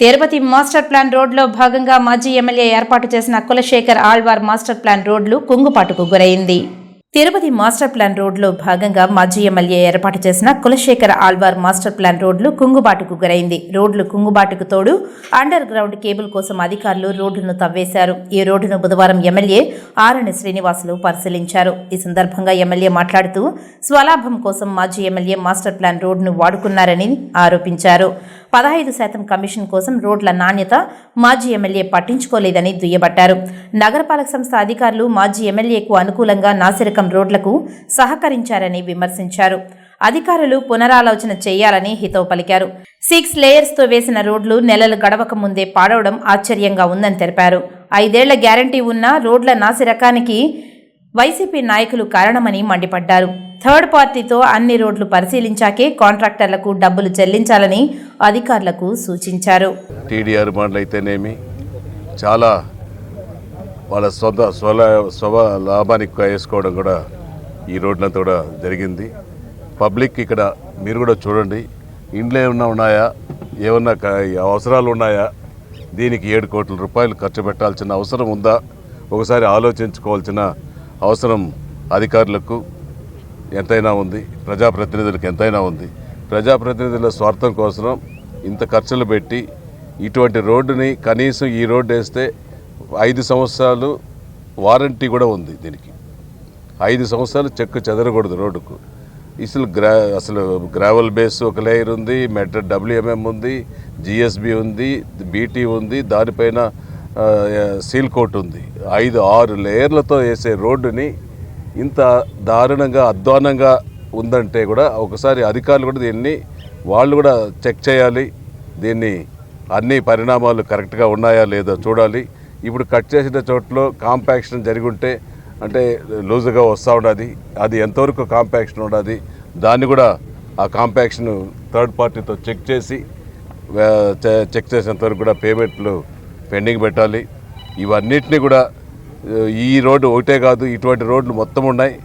Tirupati master plan రోడ్లో భాగంగా మాజీ ఎమ్మెల్యే ఏర్పాటు చేసిన కులశేఖర్ ఆళ్వార్ మాస్టర్ ప్లాన్ రోడ్లు కుంగుపాటుకు గురైంది. తిరుపతి మాస్టర్ ప్లాన్ రోడ్లో భాగంగా మాజీ ఎమ్మెల్యే ఏర్పాటు చేసిన కులశేఖర్ ఆళ్వార్ మాస్టర్ ప్లాన్ రోడ్లు కుంగుబాటుకు గురైంది. రోడ్లు కుంగుబాటుకు తోడు అండర్ గ్రౌండ్ కేబుల్ కోసం అధికారులు రోడ్డును తవ్వేశారు. ఈ రోడ్డును బుధవారం ఎమ్మెల్యే ఆరణి శ్రీనివాసులు పరిశీలించారు. ఈ సందర్భంగా ఎమ్మెల్యే మాట్లాడుతూ స్వలాభం కోసం మాజీ ఎమ్మెల్యే మాస్టర్ ప్లాన్ రోడ్డును వాడుకున్నారని ఆరోపించారు. పదహైదు శాతం కమిషన్ కోసం రోడ్ల నాణ్యత మాజీ ఎమ్మెల్యే పట్టించుకోలేదని దుయ్యబట్టారు. నగరపాలక సంస్థ అధికారులు మాజీ ఎమ్మెల్యేకు అనుకూలంగా నాసిరకం రోడ్లకు సహకరించారని విమర్శించారు. అధికారులు పునరాలోచన చేయాలని హితవు పలికారు. సిక్స్ లేయర్స్తో వేసిన రోడ్లు నెలలు గడవక ముందే పాడవడం ఆశ్చర్యంగా ఉందని తెలిపారు. ఐదేళ్ళ గ్యారంటీ ఉన్న రోడ్ల నాసిరకానికి వైసీపీ నాయకులు కారణమని మండిపడ్డారు. థర్డ్ పార్టీతో అన్ని రోడ్లు పరిశీలించాకే కాంట్రాక్టర్లకు డబ్బులు చెల్లించాలని అధికారులకు సూచించారు. టీడీఆర్ మండలి అయితేనేమి చాలా వాళ్ళ సొంత స్వల స్వ లాభానికి వేసుకోవడం కూడా ఈ రోడ్లంతా కూడా జరిగింది. పబ్లిక్ ఇక్కడ మీరు కూడా చూడండి ఇండ్లు ఏమన్నా ఉన్నాయా? ఏమన్నా అవసరాలు ఉన్నాయా? దీనికి ఏడు కోట్ల రూపాయలు ఖర్చు పెట్టాల్సిన అవసరం ఉందా? ఒకసారి ఆలోచించుకోవాల్సిన అవసరం అధికారులకు ఎంతైనా ఉంది. ప్రజాప్రతినిధులకు ఎంతైనా ఉంది. ప్రజాప్రతినిధుల స్వార్థం కోసం ఇంత ఖర్చులు పెట్టి ఇటువంటి రోడ్డుని కనీసం ఈ రోడ్డు వేస్తే ఐదు సంవత్సరాలు వారంటీ కూడా ఉంది దీనికి. ఐదు సంవత్సరాలు చెక్కు చెదరకూడదు రోడ్డుకు. అసలు గ్రా అసలు గ్రావెల్ బేస్ ఒక లేయర్ ఉంది మెట్రో డబ్ల్యూఎంఎం ఉంది జిఎస్బి ఉంది బీటీ ఉంది దానిపైన సీల్ కోట్ ఉంది. ఐదు ఆరు లేయర్లతో వేసే రోడ్డుని ఇంత దారుణంగా అధ్వానంగా ఉందంటే కూడా ఒకసారి అధికారులు కూడా దీన్ని వాళ్ళు కూడా చెక్ చేయాలి. దీన్ని అన్ని పరిణామాలు కరెక్ట్గా ఉన్నాయా లేదో చూడాలి. ఇప్పుడు కట్ చేసిన చోట్ల కాంపాక్షన్ జరిగి ఉంటే అంటే లూజుగా వస్తూ ఉన్నది అది ఎంతవరకు కాంపాక్షన్ ఉన్నది దాన్ని కూడా ఆ కాంపాక్షన్ థర్డ్ పార్టీతో చెక్ చేసి చె- చెక్ చేసినంతవరకు కూడా పేమెంట్లు పెండింగ్ పెట్టాలి. ఇవన్నిటిని కూడా ఈ రోడ్డు ఒకటే కాదు ఇటువంటి రోడ్లు మొత్తం ఉన్నాయి.